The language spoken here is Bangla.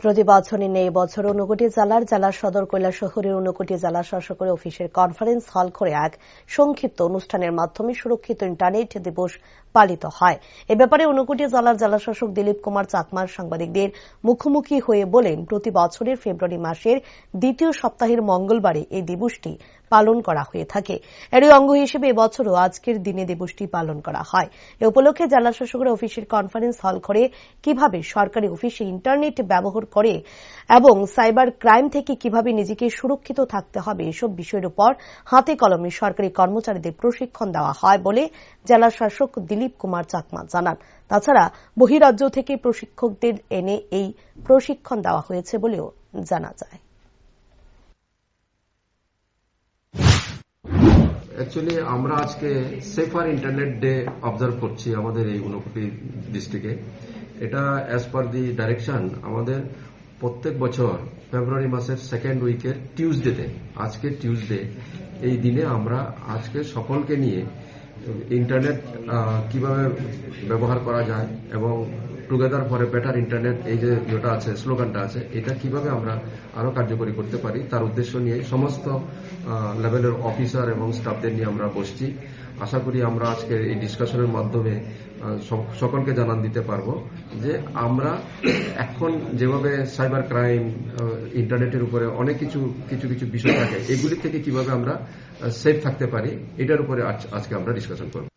প্রতি বছরই নেই। বছর ঊনকোটি জেলার জেলা সদর কৈলা শহরের ঊনকোটি জেলা শাসকের অফিসের কনফারেন্স হল করে এক সংক্ষিপ্ত অনুষ্ঠানের মাধ্যমে সুরক্ষিত ইন্টারনেট দিবস পালিত হয়। এ ব্যাপারে ঊনকোটি জেলার জেলাশাসক দিলীপ কুমার চাকমার সাংবাদিকদের মুখোমুখি হয়ে বলেন প্রতি বছরের ফেব্রুয়ারি মাসের দ্বিতীয় সপ্তাহের মঙ্গলবারে এই দিবসটি পালন করা হয়ে থাকে। এরই অঙ্গ হিসেবে এবছরও আজকের দিনে দিবসটি পালন করা হয়। এ উপলক্ষে জেলা শাসকের অফিসের কনফারেন্স হল করে কীভাবে সরকারি অফিসে ইন্টারনেট ব্যবহার করে এবং সাইবার ক্রাইম থেকে কীভাবে নিজেকে সুরক্ষিত থাকতে হবে এসব বিষয়ের উপর হাতে কলমে সরকারি কর্মচারীদের প্রশিক্ষণ দেওয়া হয় বলে জেলা শাসক দিলীপ কুমার চাকমা জানান। তাছাড়া বহিরাজ্য থেকে প্রশিক্ষকদের এনে এই প্রশিক্ষণ দেওয়া হয়েছে বলেও জানা যায়। অ্যাকচুয়ালি আমরা আজকে সেফার ইন্টারনেট ডে অবজার্ভ করছি আমাদের এই ডিস্ট্রিক্টে এটা অ্যাজ পার দি ডাইরেকশন আমাদের প্রত্যেক বছর ফেব্রুয়ারি মাসের সেকেন্ড উইকের টিউসডেতে আজকে টিউসডে এই দিনে আমরা আজকে সকলকে নিয়ে ইন্টারনেট কীভাবে ব্যবহার করা যায় এবং together for a better internet এই যে ইয়েটা আছে, স্লোগানটা আছে, এটা কীভাবে আমরা আরও কার্যকরী করতে পারি? তার উদ্দেশ্য নিয়ে সমস্ত লেভেলের অফিসার এবং স্টাফদের নিয়ে আমরা বসছি। আশা করি আমরা আজকে এই ডিসকাশনের মাধ্যমে সকলকে জানান দিতে পারব যে আমরা এখন যেভাবে সাইবার ক্রাইম ইন্টারনেটের উপরে অনেক কিছু কিছু কিছু বিষয় থাকে, এগুলি থেকে কীভাবে আমরা সেফ থাকতে পারি, এটার উপরে আজকে আমরা ডিসকাশন করব।